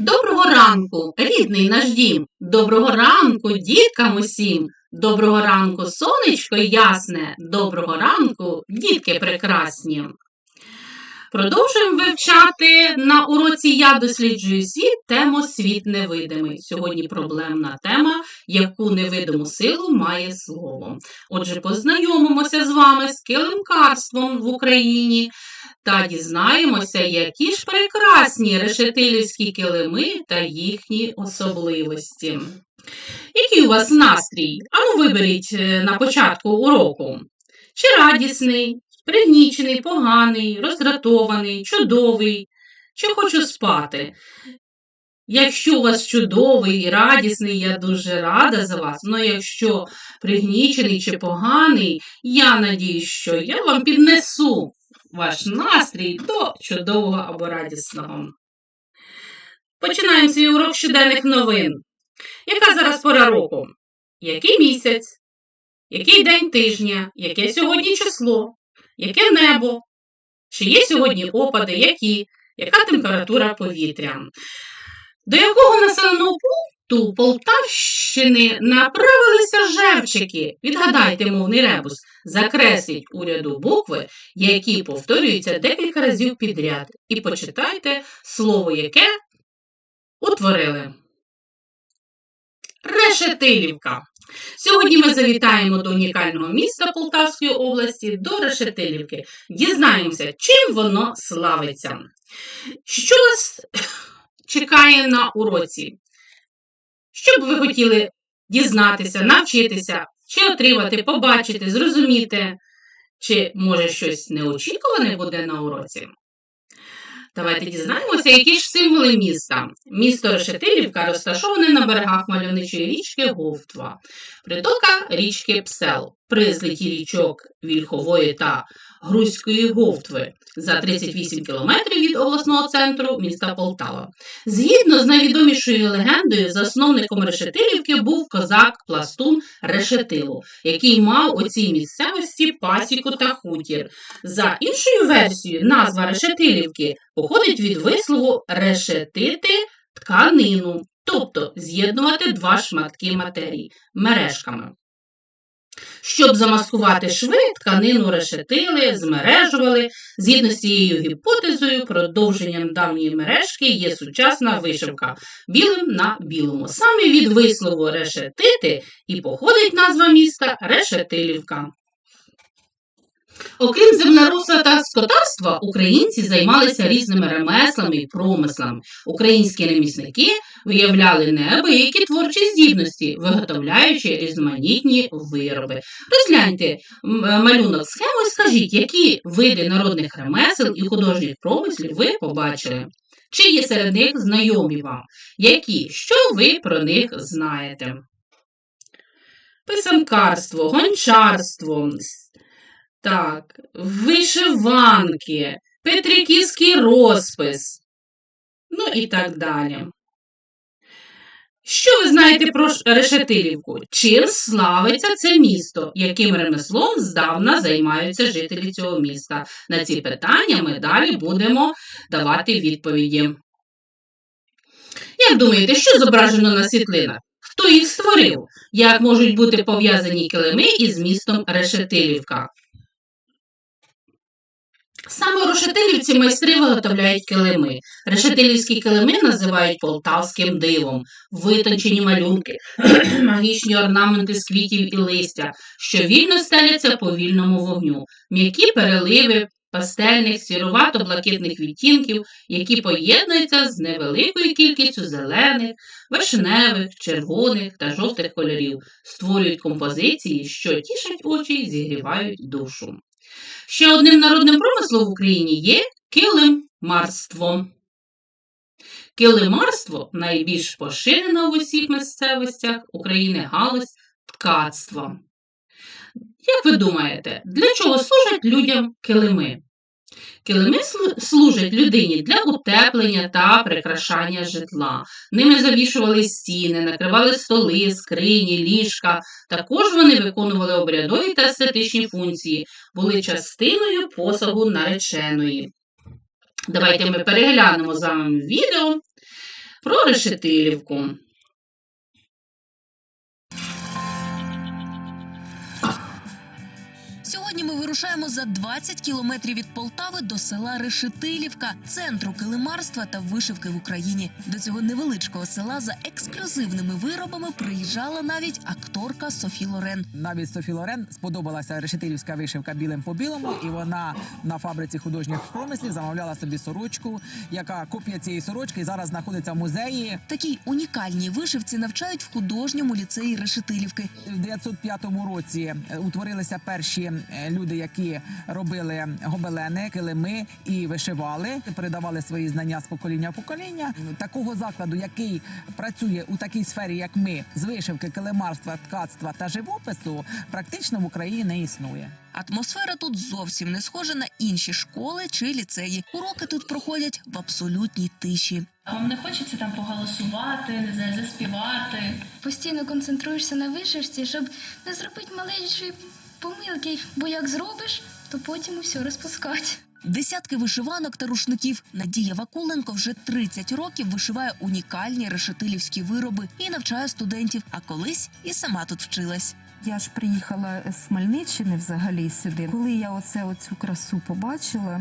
Доброго ранку, рідний наш дім, доброго ранку, діткам усім, доброго ранку, сонечко ясне, доброго ранку, дітки прекрасні. Продовжуємо вивчати на уроці Я досліджую світ тему Світ невидимий. Сьогодні проблемна тема, яку невидиму силу має слово. Отже, познайомимося з вами з килимкарством в Україні та дізнаємося, які ж прекрасні решетилівські килими та їхні особливості. Який у вас настрій? Ану виберіть е, на початку уроку. Чи радісний, пригнічений, поганий, роздратований, чудовий, чи хочу спати. Якщо у вас чудовий і радісний, я дуже рада за вас. але якщо пригнічений чи поганий, я надію, що я вам піднесу ваш настрій до чудового або радісного. Починаємо свій урок щоденних новин. Яка зараз пора року? Який місяць? Який день тижня? Яке сьогодні число? Яке небо? Чи є сьогодні опади, які? Яка температура повітря? До якого населеного пункту Полтавщини направилися жевчики? Відгадайте мовний ребус, закресліть у ряду букви, які повторюються декілька разів підряд, і почитайте слово, яке утворили. Решетилівка. Сьогодні ми завітаємо до унікального міста Полтавської області, до Решетилівки. Дізнаємося, чим воно славиться. Що вас чекає на уроці? Що б ви хотіли дізнатися, навчитися, чи отримати, побачити, зрозуміти, чи може щось неочікуване буде на уроці? Давайте дізнаємося, які ж символи міста. Місто Решетилівка розташоване на берегах мальовничої річки Говтва, притока річки Псел, при злиті річок Вільхової та Грузької Говтви за 38 кілометрів від обласного центру міста Полтава. Згідно з найвідомішою легендою, засновником Решетилівки був козак Пластун Решетилу, який мав у цій місцевості пасіку та хутір. За іншою версією, назва Решетилівки походить від вислову решетити тканину, тобто з'єднувати два шматки матерії мережками. Щоб замаскувати шви, тканину решетили, змережували. Згідно з цією гіпотезою, продовженням давньої мережки є сучасна вишивка білим на білому. Саме від вислову решетити і походить назва міста Решетилівка. Окрім землеробства та скотарства, українці займалися різними ремеслами і промислами. Українські ремісники виявляли неабиякі творчі здібності, виготовляючи різноманітні вироби. Розгляньте малюнок схему і скажіть, які види народних ремесел і художніх промислів ви побачили. Чи є серед них знайомі вам? Які? Що ви про них знаєте? Писанкарство, гончарство, так, вишиванки, петриківський розпис, ну і так далі. Що ви знаєте про Решетилівку? Чим славиться це місто? Яким ремеслом здавна займаються жителі цього міста? На ці питання ми далі будемо давати відповіді. Як думаєте, що зображено на світлинах? Хто їх створив? Як можуть бути пов'язані килими із містом Решетилівка? Саме решетилівці майстри виготовляють килими. Решетилівські килими називають полтавським дивом, витончені малюнки, магічні орнаменти з квітів і листя, що вільно стеляться по вільному вогню, м'які переливи пастельних, сірувато-блакитних відтінків, які поєднуються з невеликою кількістю зелених, вишневих, червоних та жовтих кольорів, створюють композиції, що тішать очі і зігрівають душу. Ще одним народним промислом в Україні є килимарство. Килимарство найбільш поширена в усіх місцевостях України галузь ткацтва. Як ви думаєте, для чого служать людям килими? Килими служать людині для утеплення та прикрашання житла. Ними завішували стіни, накривали столи, скрині, ліжка. Також вони виконували обрядові та естетичні функції, були частиною посагу нареченої. Давайте ми переглянемо з вами відео. про решетилівку. Сьогодні ми вирушаємо за 20 кілометрів від Полтави до села Решетилівка, центру килимарства та вишивки в Україні. До цього невеличкого села за ексклюзивними виробами приїжджала навіть акторка Софі Лорен. Навіть Софі Лорен сподобалася решетилівська вишивка білим по білому, і вона на фабриці художніх промислів замовляла собі сорочку, яка копія цієї сорочки зараз знаходиться в музеї. Такій унікальній вишивці навчають в художньому ліцеї Решетилівки. В 905 році е, утворилися перші е, люди, які робили гобелени, килими і вишивали, передавали свої знання з покоління в покоління. Такого закладу, який працює у такій сфері, як ми, з вишивки, килимарства, ткацтва та живопису, практично в Україні не існує. Атмосфера тут зовсім не схожа на інші школи чи ліцеї. Уроки тут проходять в абсолютній тиші. Вам не хочеться там поголосувати, не знаю, заспівати. постійно концентруєшся на вишивці, щоб не зробити маленькі помилки, бо як зробиш, то потім усе розпускати. Десятки вишиванок та рушників. Надія Вакуленко вже 30 років вишиває унікальні решетилівські вироби і навчає студентів. А колись і сама тут вчилась. Я ж приїхала з Хмельниччини взагалі сюди. Коли я оце оцю красу побачила,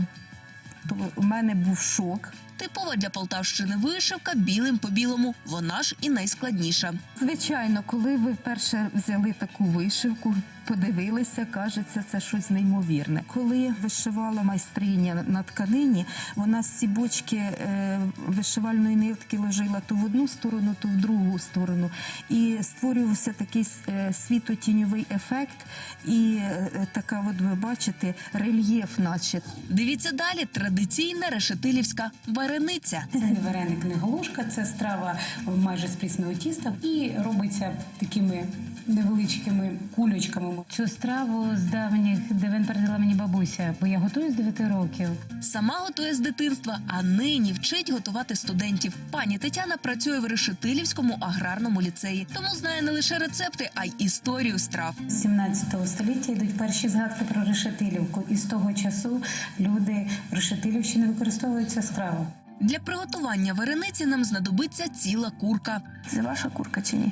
то у мене був шок. Типова для Полтавщини вишивка білим по білому. Вона ж і найскладніша. Звичайно, коли ви вперше взяли таку вишивку, подивилися, кажеться, це щось неймовірне. Коли вишивала майстриня на тканині, вона з ці бочки е, вишивальної нитки ложила то в одну сторону, то в другу сторону. І створювався такий е, світотіньовий ефект, і е, така, от ви бачите, рельєф, наче. Дивіться далі. Традиційна решетилівська варениця. Це вареник, не галушка, це страва майже з прісного тіста і робиться такими невеличкими кульочками. Цю страву з давніх давен передала мені бабуся, бо я готую з 9 років. Сама готує з дитинства, а нині вчить готувати студентів. Пані Тетяна працює в Решетилівському аграрному ліцеї, тому знає не лише рецепти, а й історію страв. З 17 століття йдуть перші згадки про решетилівку, і з того часу люди в Решетилівщині використовують цю страву. Для приготування варениці нам знадобиться ціла курка. Це ваша курка чи ні?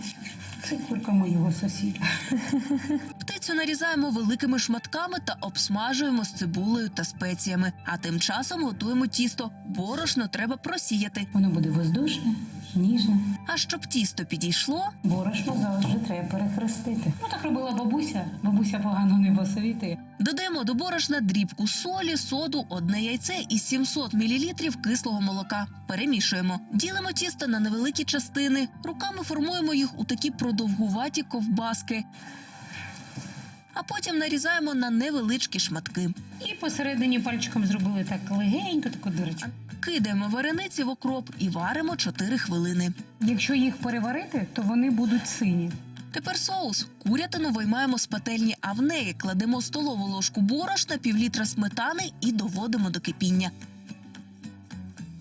Це курка моєго сусіда. Птицю нарізаємо великими шматками та обсмажуємо з цибулею та спеціями. А тим часом готуємо тісто. Борошно треба просіяти. Воно буде воздушне, ніжне. А щоб тісто підійшло, Борошно завжди треба перехрестити. Ну так робила бабуся. Бабуся погано не басовіти. додаємо до борошна дрібку солі, соду, одне яйце і 700 мл кислого молока. Перемішуємо. Ділимо тісто на невеликі частини. Руками формуємо їх у такі продовгуваті ковбаски. А потім нарізаємо на невеличкі шматки. І посередині пальчиком зробили так легенько, таку дирочку. Кидаємо варениці в окроп і варимо 4 хвилини. Якщо їх переварити, то вони будуть сині. Тепер соус. Курятину виймаємо з пательні, а в неї кладемо столову ложку борошна, півлітра сметани і доводимо до кипіння.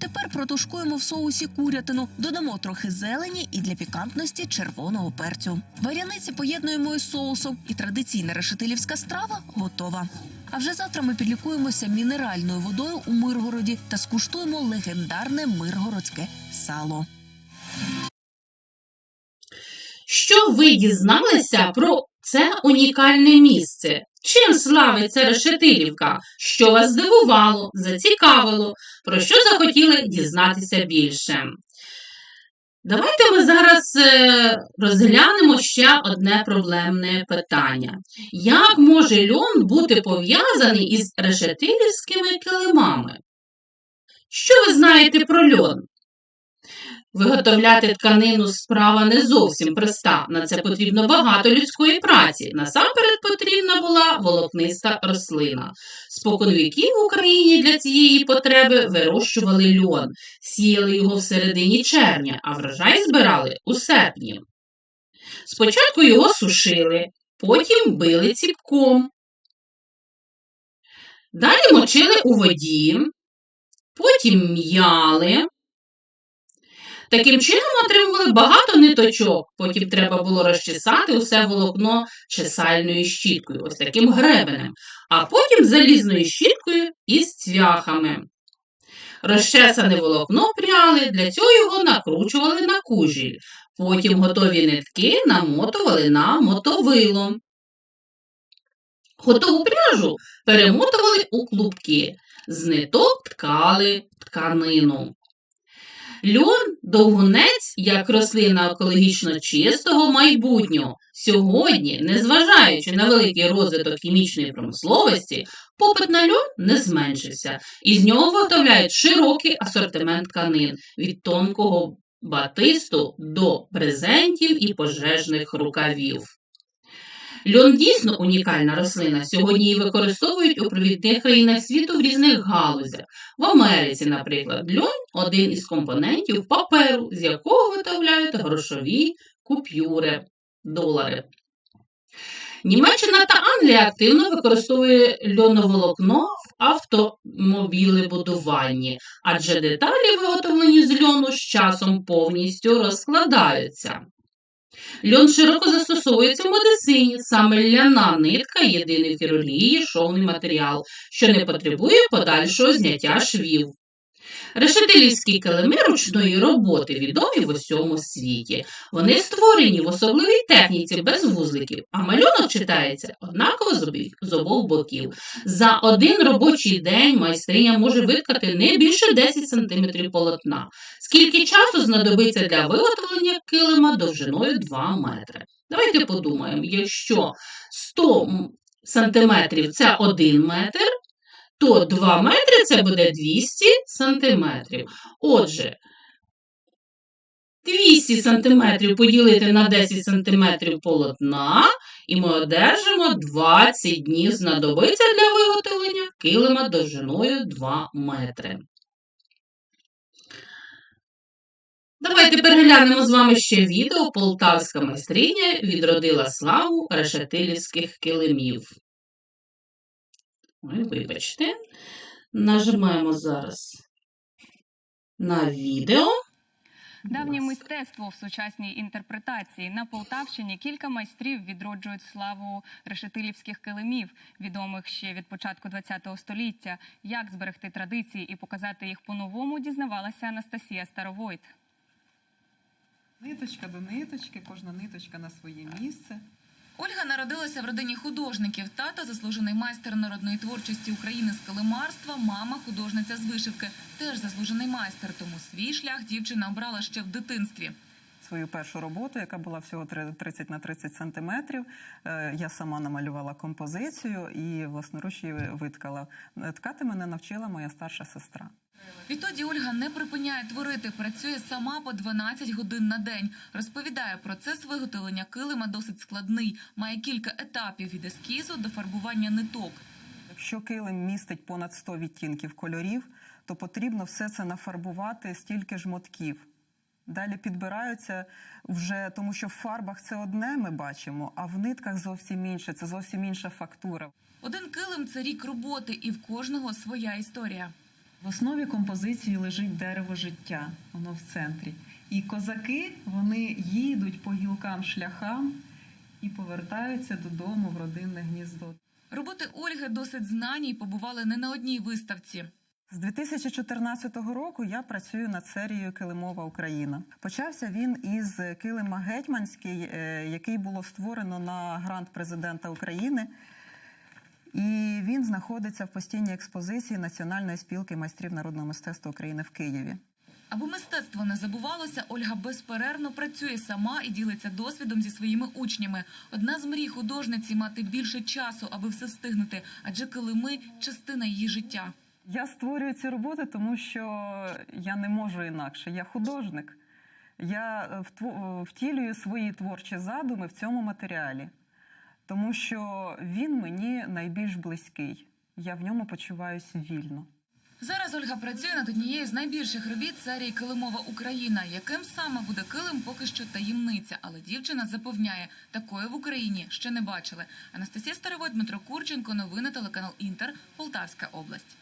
Тепер протушкуємо в соусі курятину, додамо трохи зелені і для пікантності червоного перцю. Варяниці поєднуємо із соусом, і традиційна решетилівська страва готова. А вже завтра ми підлікуємося мінеральною водою у Миргороді та скуштуємо легендарне миргородське сало. Що ви дізналися про це унікальне місце? Чим славиться Решетилівка? Що вас здивувало, зацікавило, про що захотіли дізнатися більше? Давайте ми зараз е, розглянемо ще одне проблемне питання. Як може льон бути пов'язаний із решетилівськими килимами? Що ви знаєте про льон? Виготовляти тканину справа не зовсім проста. На це потрібно багато людської праці. Насамперед потрібна була волокниста рослина. Спокон віків в Україні для цієї потреби вирощували льон, сіяли його в середині червня, а врожай збирали у серпні. Спочатку його сушили, потім били ціпком. Далі мочили у воді, потім м'яли. Таким чином отримували багато ниточок, потім треба було розчесати усе волокно чесальною щіткою, ось таким гребенем, а потім залізною щіткою із цвяхами. Розчесане волокно пряли, для цього його накручували на кужіль. Потім готові нитки намотували на мотовило. Готову пряжу перемотували у клубки, з ниток ткали тканину. Льон довгунець як рослина екологічно чистого майбутнього. Сьогодні, незважаючи на великий розвиток хімічної промисловості, попит на льон не зменшився, і з нього виготовляють широкий асортимент тканин від тонкого батисту до презентів і пожежних рукавів. Льон дійсно унікальна рослина. Сьогодні її використовують у провідних країнах світу в різних галузях. В Америці, наприклад, льон один із компонентів паперу, з якого виготовляють грошові купюри, долари. Німеччина та Англія активно використовує льоноволокно в автомобілебудуванні, адже деталі, виготовлені з льону, з часом повністю розкладаються. Льон широко застосовується в медицині. Саме ляна нитка єдиний в хірургії шовний матеріал, що не потребує подальшого зняття швів. Решетилівські килими ручної роботи відомі в усьому світі. Вони створені в особливій техніці без вузликів, а малюнок читається однаково з обох боків. За один робочий день майстриня може виткати не більше 10 см полотна. Скільки часу знадобиться для виготовлення килима довжиною 2 метри? Давайте подумаємо, якщо 100 см це 1 метр, то 2 метри це буде 200 сантиметрів. Отже, 200 сантиметрів поділити на 10 сантиметрів полотна, і ми одержимо 20 днів знадобиться для виготовлення килима довжиною 2 метри. Давайте переглянемо з вами ще відео Полтавська майстриня відродила славу решетилівських килимів. Ой, вибачте. Нажимаємо зараз на відео. Давнє мистецтво в сучасній інтерпретації на Полтавщині кілька майстрів відроджують славу решетилівських килимів, відомих ще від початку ХХ століття. Як зберегти традиції і показати їх по-новому, дізнавалася Анастасія Старовойт. Ниточка до ниточки, кожна ниточка на своє місце. Народилася в родині художників. Тато заслужений майстер народної творчості України з килимарства, мама художниця з вишивки. Теж заслужений майстер, тому свій шлях дівчина обрала ще в дитинстві. Свою першу роботу, яка була всього три- 30 на 30 сантиметрів, е, я сама намалювала композицію і власноруч її виткала. Е, Ткати мене навчила моя старша сестра. Відтоді Ольга не припиняє творити, працює сама по 12 годин на день. Розповідає, процес виготовлення килима досить складний, має кілька етапів від ескізу до фарбування ниток. Якщо килим містить понад 100 відтінків кольорів, то потрібно все це нафарбувати стільки ж мотків. Далі підбираються вже, тому що в фарбах це одне ми бачимо, а в нитках зовсім інше, це зовсім інша фактура. Один килим це рік роботи, і в кожного своя історія. В основі композиції лежить дерево життя, воно в центрі. І козаки вони їдуть по гілкам шляхам і повертаються додому в родинне гніздо. Роботи Ольги досить знані і побували не на одній виставці. З 2014 року я працюю над серією Килимова Україна. Почався він із килима Гетьманський, е, який було створено на грант президента України. І він знаходиться в постійній експозиції Національної спілки майстрів народного мистецтва України в Києві. Аби мистецтво не забувалося, Ольга безперервно працює сама і ділиться досвідом зі своїми учнями. Одна з мрій художниці мати більше часу, аби все встигнути, адже килими частина її життя. Я створюю ці роботи, тому що я не можу інакше. Я художник. Я е, е, втілюю свої творчі задуми в цьому матеріалі, тому що він мені найбільш близький. Я в ньому почуваюся вільно. Зараз Ольга працює над однією з найбільших робіт серії Килимова Україна. Яким саме буде килим, поки що таємниця. Але дівчина запевняє, такої в Україні ще не бачили. Анастасія Старовой, Дмитро Курченко, новини телеканал Інтер, Полтавська область.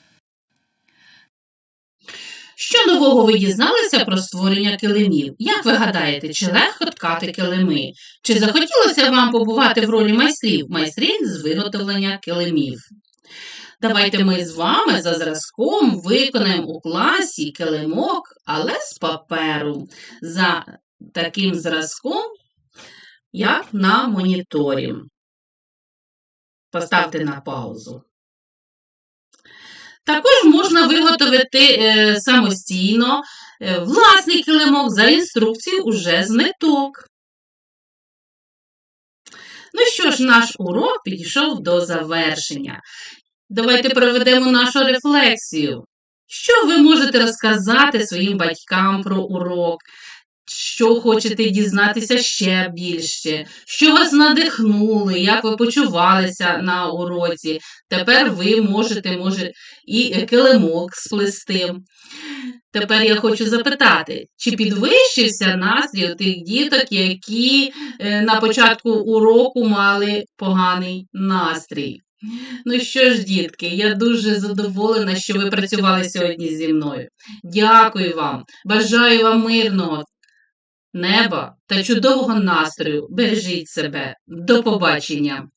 Що нового ви дізналися про створення килимів? Як ви гадаєте, чи легко ткати килими? Чи захотілося вам побувати в ролі майстрів, майстринь з виготовлення килимів? Давайте ми з вами за зразком виконаємо у класі килимок, але з паперу. За таким зразком, як на моніторі. Поставте на паузу. Також можна виготовити е, самостійно е, власний килимок за інструкцією уже з ниток. Ну що ж, наш урок підійшов до завершення. Давайте проведемо нашу рефлексію. Що ви можете розказати своїм батькам про урок? Що хочете дізнатися ще більше? Що вас надихнули? Як ви почувалися на уроці? Тепер ви можете, може, і килимок сплести. Тепер я хочу запитати, чи підвищився настрій тих діток, які е, на початку уроку мали поганий настрій? Ну що ж, дітки, я дуже задоволена, що ви працювали сьогодні зі мною. Дякую вам, бажаю вам мирного неба та чудового настрою. Бережіть себе. До побачення!